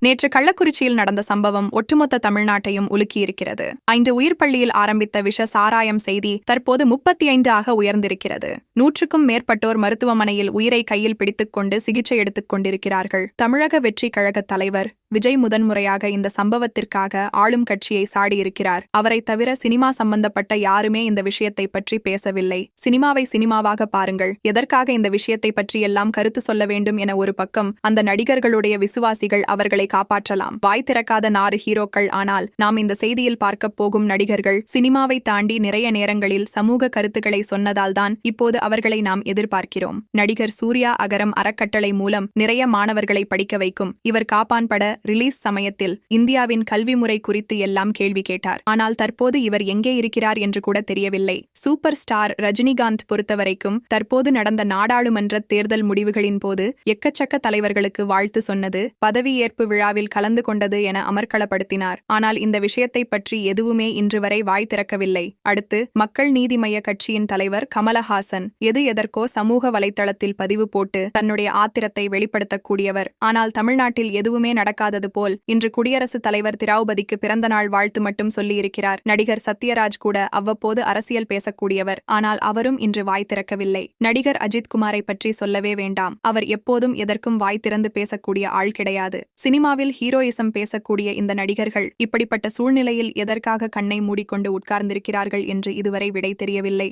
நேற்று கள்ளக்குறிச்சியில் நடந்த சம்பவம் ஒட்டுமொத்த தமிழ்நாட்டையும் உலுக்கியிருக்கிறது. ஐந்து உயிர் பள்ளியில் ஆரம்பித்த விஷ சாராயம் செய்தி தற்போது முப்பத்தி ஐந்து ஆக உயர்ந்திருக்கிறது. நூற்றுக்கும் மேற்பட்டோர் மருத்துவமனையில் உயிரை கையில் பிடித்துக் கொண்டு சிகிச்சை எடுத்துக் கொண்டிருக்கிறார்கள். தமிழக வெற்றி கழக தலைவர் விஜய் முதன்முறையாக இந்த சம்பவத்திற்காக ஆளும் கட்சியை சாடியிருக்கிறார். அவரை தவிர சினிமா சம்பந்தப்பட்ட யாருமே இந்த விஷயத்தை பற்றி பேசவில்லை. சினிமாவை சினிமாவாக பாருங்கள். எதற்காக இந்த விஷயத்தை பற்றி எல்லாம் கருத்து சொல்ல வேண்டும் என ஒரு பக்கம் அந்த நடிகர்களுடைய விசுவாசிகள் அவர்களை காப்பாற்றலாம். வாய் திறக்காத நாறு ஹீரோக்கள் ஆனால் நாம் இந்த செய்தியில் பார்க்கப் போகும் நடிகர்கள் சினிமாவை தாண்டி நிறைய நேரங்களில் சமூக கருத்துக்களை சொன்னதால்தான் இப்போது அவர்களை நாம் எதிர்பார்க்கிறோம். நடிகர் சூர்யா அகரம் அறக்கட்டளை மூலம் நிறைய மாணவர்களை படிக்க வைக்கும். இவர் காப்பான் பட ரிலீஸ் சமயத்தில் இந்தியாவின் கல்வி முறை குறித்து எல்லாம் கேள்வி கேட்டார். ஆனால் தற்போது இவர் எங்கே இருக்கிறார் என்று கூட தெரியவில்லை. சூப்பர் ஸ்டார் ரஜினிகாந்த் பொறுத்தவரைக்கும் தற்போது நடந்த நாடாளுமன்ற தேர்தல் முடிவுகளின் போது எக்கச்சக்க தலைவர்களுக்கு வாழ்த்து சொன்னது பதவியேற்பு விழாவில் கலந்து கொண்டது என அமர்க்களப்படுத்தினார். ஆனால் இந்த விஷயத்தை பற்றி எதுவுமே இன்று வரை வாய் திறக்கவில்லை. அடுத்து மக்கள் நீதி மைய கட்சியின் தலைவர் கமலஹாசன் எது எதற்கோ சமூக வலைத்தளத்தில் பதிவு போட்டு தன்னுடைய ஆத்திரத்தை வெளிப்படுத்தக்கூடியவர். ஆனால் தமிழ்நாட்டில் எதுவுமே இல்லாதது போல் இன்று குடியரசுத் தலைவர் திரௌபதிக்கு பிறந்த நாள் வாழ்த்து மட்டும் சொல்லியிருக்கிறார். நடிகர் சத்யராஜ் கூட அவ்வப்போது அரசியல் பேசக்கூடியவர். ஆனால் அவரும் இன்று வாய் திறக்கவில்லை. நடிகர் அஜித் குமாரை பற்றி சொல்லவே வேண்டாம். அவர் எப்போதும் எதற்கும் வாய் திறந்து பேசக்கூடிய ஆள் கிடையாது. சினிமாவில் ஹீரோயிசம் பேசக்கூடிய இந்த நடிகர்கள் இப்படிப்பட்ட சூழ்நிலையில் எதற்காக கண்ணை மூடிக்கொண்டு உட்கார்ந்திருக்கிறார்கள் என்று இதுவரை விடை தெரியவில்லை.